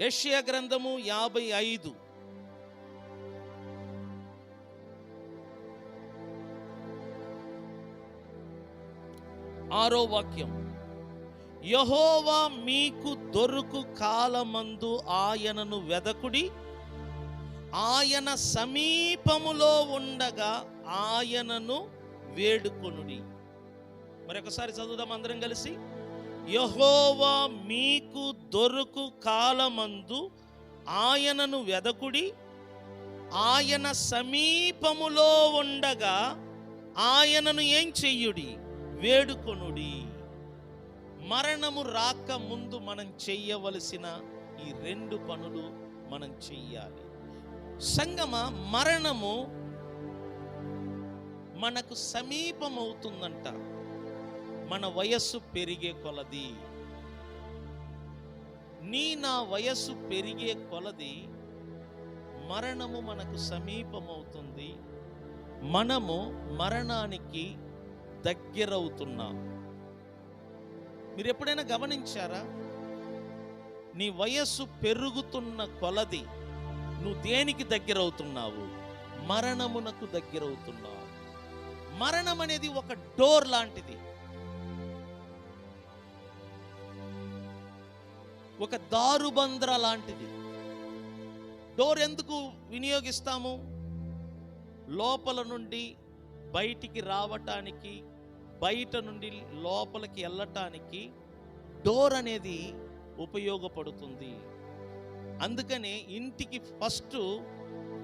యష్యా గ్రంథము యాభై ఐదు. ఆరో వాక్యం. యహోవా మీకు దొరుకు కాలమందు ఆయనను వెదకుడి ఆయన సమీపములో ఉండగా ఆయనను వేడుకొనుడి. మరొకసారి చదువుదాం అందరం కలిసి. యహోవా మీకు దొరుకు కాలమందు ఆయనను వెదకుడి ఆయన సమీపములో ఉండగా ఆయనను ఏం చెయ్యుడి వేడుకొనుడి. మరణము రాక ముందు మనం చెయ్యవలసిన ఈ రెండు పనులు మనం చెయ్యాలి. సంగమ మరణము మనకు సమీపమవుతుందంట. మన వయస్సు పెరిగే కొలది. నీ నా వయస్సు పెరిగే కొలది మరణము మనకు సమీపమవుతుంది. మనము మరణానికి దగ్గరవుతున్నాం. మీరు ఎప్పుడైనా గమనించారా? నీ వయస్సు పెరుగుతున్న కొలది నువ్వు దేనికి దగ్గరవుతున్నావు? మరణమునకు దగ్గరవుతున్నావు. మరణం అనేది ఒక డోర్ లాంటిది. ఒక దారుబంద్ర లాంటిది. డోర్ ఎందుకు వినియోగిస్తాము? లోపల నుండి బయటికి రావటానికి బయట నుండి లోపలికి వెళ్ళటానికి డోర్ అనేది ఉపయోగపడుతుంది. అందుకనే ఇంటికి ఫస్ట్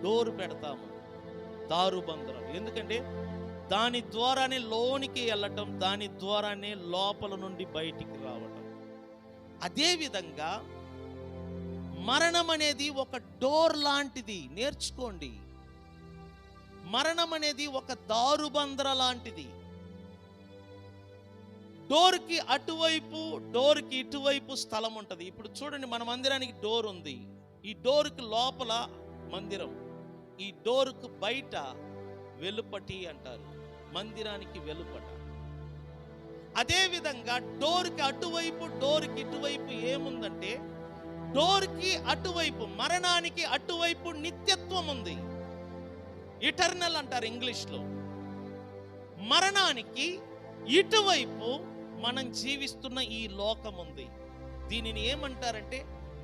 డోర్ పెడతాము. దారుబందరం ఎందుకంటే దాని ద్వారానే లోనికి వెళ్ళటం దాని ద్వారానే లోపల నుండి బయటికి రావటం. అదేవిధంగా మరణం అనేది ఒక డోర్ లాంటిది నేర్చుకోండి. మరణం అనేది ఒక దారుబంద్ర లాంటిది. డోర్కి అటువైపు డోర్కి ఇటువైపు స్థలం ఉంటుంది. ఇప్పుడు చూడండి మన మందిరానికి డోర్ ఉంది. ఈ డోర్కి లోపల మందిరం ఈ డోర్కు బయట వెలుపటి అంటారు. మందిరానికి వెలుపట. అదేవిధంగా డోర్కి అటువైపు డోర్కి ఇటువైపు ఏముందంటే డోర్కి అటువైపు మరణానికి అటువైపు నిత్యత్వం ఉంది. ఇటర్నల్ అంటారు ఇంగ్లీష్లో. మరణానికి ఇటువైపు మనం జీవిస్తున్న ఈ లోకం ఉంది. దీనిని ఏమంటారంటే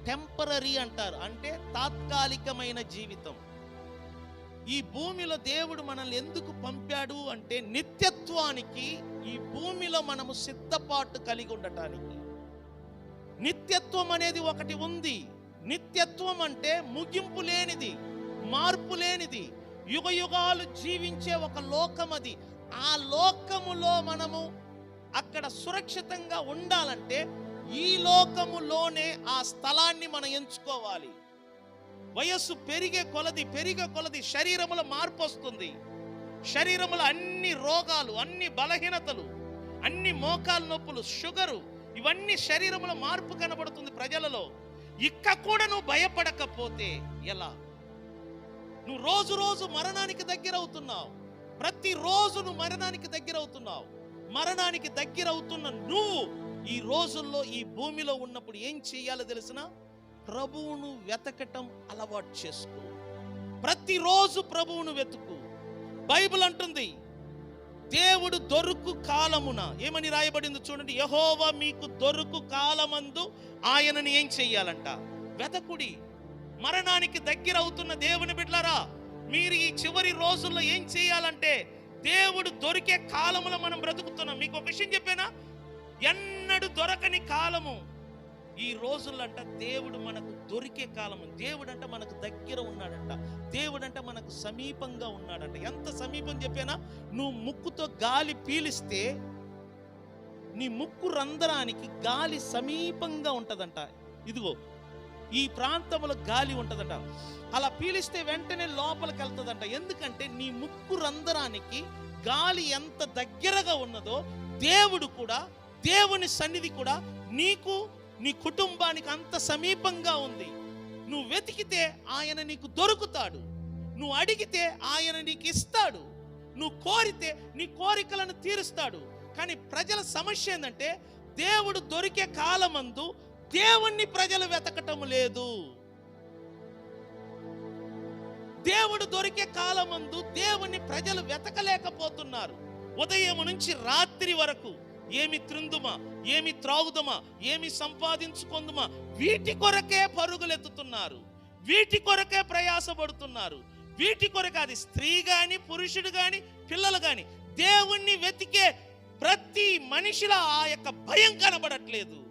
టెంపరీ అంటారు. అంటే తాత్కాలికమైన జీవితం. ఈ భూమిలో దేవుడు మనల్ని ఎందుకు పంపాడు అంటే నిత్యత్వానికి ఈ భూమిలో మనము సిద్ధపాటు కలిగి ఉండటానికి. నిత్యత్వం అనేది ఒకటి ఉంది. నిత్యత్వం అంటే ముగింపు లేనిది మార్పు లేనిది యుగ యుగాలు జీవించే ఒక లోకం అది. ఆ లోకములో మనము అక్కడ సురక్షితంగా ఉండాలంటే ఈ లోకములోనే ఆ స్థలాన్ని మనం ఎంచుకోవాలి. వయస్సు పెరిగే కొలది పెరిగే కొలది శరీరముల మార్పు వస్తుంది. శరీరముల అన్ని రోగాలు అన్ని బలహీనతలు అన్ని మోకాలు నొప్పులు షుగరు ఇవన్నీ శరీరముల మార్పు కనబడుతుంది ప్రజలలో. ఇక్క కూడా నువ్వు భయపడకపోతే ఎలా? నువ్వు రోజు రోజు మరణానికి దగ్గర అవుతున్నావు ప్రతిరోజు నువ్వు మరణానికి దగ్గర అవుతున్నావు మరణానికి దగ్గర అవుతున్న నువ్వు ఈ రోజుల్లో ఈ భూమిలో ఉన్నప్పుడు ఏం చేయాలో తెలిసినా ప్రభువును వెతకటం అలవాటు చేసుకో. ప్రతిరోజు ప్రభువును వెతుకు. బైబిల్ అంటుంది దేవుడు దొరుకు కాలమున ఏమని రాయబడింది చూడండి యహోవా మీకు దొరుకు కాలమందు ఆయనని ఏం చెయ్యాలంట? వెతకుడి. మరణానికి దగ్గర అవుతున్న దేవుని బిడ్లరా మీరు ఈ చివరి రోజుల్లో ఏం చేయాలంటే దేవుడు దొరికే కాలములో మనం బ్రతుకుతున్నాం. మీకు ఒక విషయం చెప్పానా? ఎన్నడు దొరకని కాలము ఈ రోజులంట దేవుడు మనకు దొరికే కాలము. దేవుడు అంటే మనకు దగ్గర ఉన్నాడంట. దేవుడు అంటే మనకు సమీపంగా ఉన్నాడంట. ఎంత సమీపం చెప్పానా? నువ్వు ముక్కుతో గాలి పీలిస్తే నీ ముక్కు రంధ్రానికి గాలి సమీపంగా ఉంటుందంట. ఇదిగో ఈ ప్రాంతంలో గాలి ఉంటుందంట. అలా పీలిస్తే వెంటనే లోపలికి వెళ్తుందంట. ఎందుకంటే నీ ముక్కు రంధ్రానికి గాలి ఎంత దగ్గరగా ఉన్నదో దేవుడు కూడా దేవుని సన్నిధి కూడా నీకు నీ కుటుంబానికి అంత సమీపంగా ఉంది. నువ్వు వెతికితే ఆయన నీకు దొరుకుతాడు. నువ్వు అడిగితే ఆయన నీకు ఇస్తాడు. నువ్వు కోరితే నీ కోరికలను తీరుస్తాడు. కానీ ప్రజల సమస్య ఏంటంటే దేవుడు దొరికే కాలమందు దేవుణ్ణి ప్రజలు వెతకటం లేదు. దేవుడు దొరికే కాలమందు దేవుణ్ణి ప్రజలు వెతకలేకపోతున్నారు. ఉదయం నుంచి రాత్రి వరకు ఏమి త్రిందుమా ఏమి త్రాగుదమా? ఏమి సంపాదించుకుందుమా? వీటి కొరకే పరుగులెత్తుతున్నారు వీటి కొరకే ప్రయాసపడుతున్నారు. వీటి కొరకే అది స్త్రీ గాని పురుషుడు కానీ పిల్లలు కానీ దేవుణ్ణి వెతికే ప్రతి మనిషిలో ఆ యొక్క భయం కనబడట్లేదు.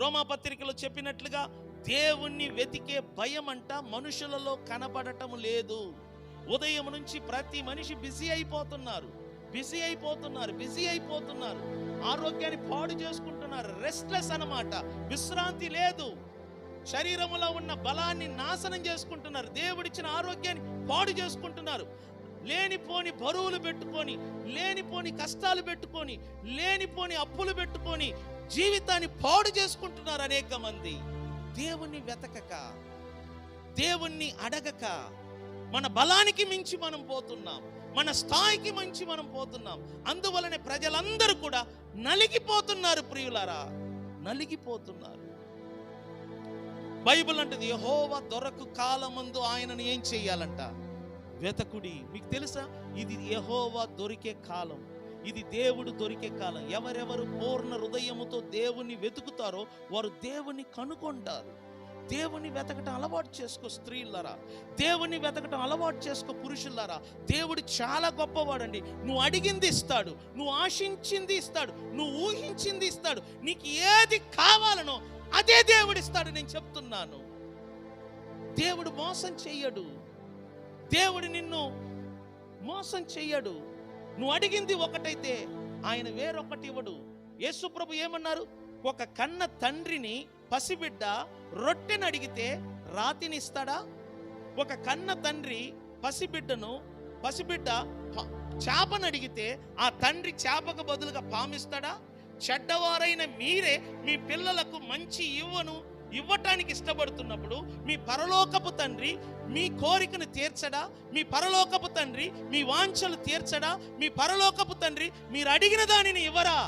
రోమా పత్రికలో చెప్పినట్లుగా దేవుణ్ణి వెతికే భయం అంట మనుషులలో కనబడటం లేదు. ఉదయం నుంచి ప్రతి మనిషి బిజీ అయిపోతున్నారు. బిజీ అయిపోతున్నారు బిజీ అయిపోతున్నారు. ఆరోగ్యాన్ని పాడు చేసుకుంటున్నారు. రెస్ట్లెస్ అన్నమాట. విశ్రాంతి లేదు. శరీరంలో ఉన్న బలాన్ని నాశనం చేసుకుంటున్నారు. దేవుడిచ్చిన ఆరోగ్యాన్ని పాడు చేసుకుంటున్నారు. లేనిపోని బరువులు పెట్టుకొని లేనిపోని కష్టాలు పెట్టుకొని లేనిపోని అప్పులు పెట్టుకొని జీవితాన్ని పాడు చేసుకుంటున్నారు అనేక మంది. దేవుణ్ణి వెతకక దేవుణ్ణి అడగక మన బలానికి మించి మనం పోతున్నాం. మన స్థాయికి మంచి మనం పోతున్నాం. అందువలనే ప్రజలందరూ కూడా నలిగిపోతున్నారు ప్రియులారా. నలిగిపోతున్నారు. బైబిల్ అంటది యహోవ దొరకు కాలమందు ఆయనను ఏం చేయాలంట? వెతకుడి. మీకు తెలుసా? ఇది యహోవ దొరికే కాలం. ఇది దేవుడు దొరికే కాలం. ఎవరెవరు పూర్ణ హృదయముతో దేవుని వెతుకుతారో వారు దేవుని కనుగొంటారు. దేవుని వెతకటం అలవాటు చేసుకో స్త్రీలరా దేవుని వెతకటం అలవాటు చేసుకో పురుషులారా దేవుడు చాలా గొప్పవాడండి. నువ్వు అడిగింది ఇస్తాడు. నువ్వు ఆశించింది ఇస్తాడు. నువ్వు ఊహించింది ఇస్తాడు. నీకు ఏది కావాలనో అదే దేవుడు ఇస్తాడు నేను చెప్తున్నాను. దేవుడు మోసం చెయ్యడు. దేవుడు నిన్ను మోసం చెయ్యడు. నువ్వు అడిగింది ఒకటైతే ఆయన వేరొకటి ఇవ్వడు. యేసుప్రభు ఏమన్నారు? ఒక కన్న తండ్రిని పసిబిడ్డ రొట్టెని అడిగితే రాతిని ఇస్తాడా ఒక కన్న తండ్రి పసిబిడ్డను పసిబిడ్డ చేపను అడిగితే ఆ తండ్రి చేపకు బదులుగా పామిస్తాడా? చెడ్డవారైన మీరే మీ పిల్లలకు మంచి ఇవ్వను ఇవ్వటానికి ఇష్టపడుతున్నప్పుడు మీ పరలోకపు తండ్రి మీ కోరికను తీర్చడా? మీ పరలోకపు తండ్రి మీ వాంఛలు తీర్చడా? మీ పరలోకపు తండ్రి మీరు అడిగిన దానిని ఇవ్వరా?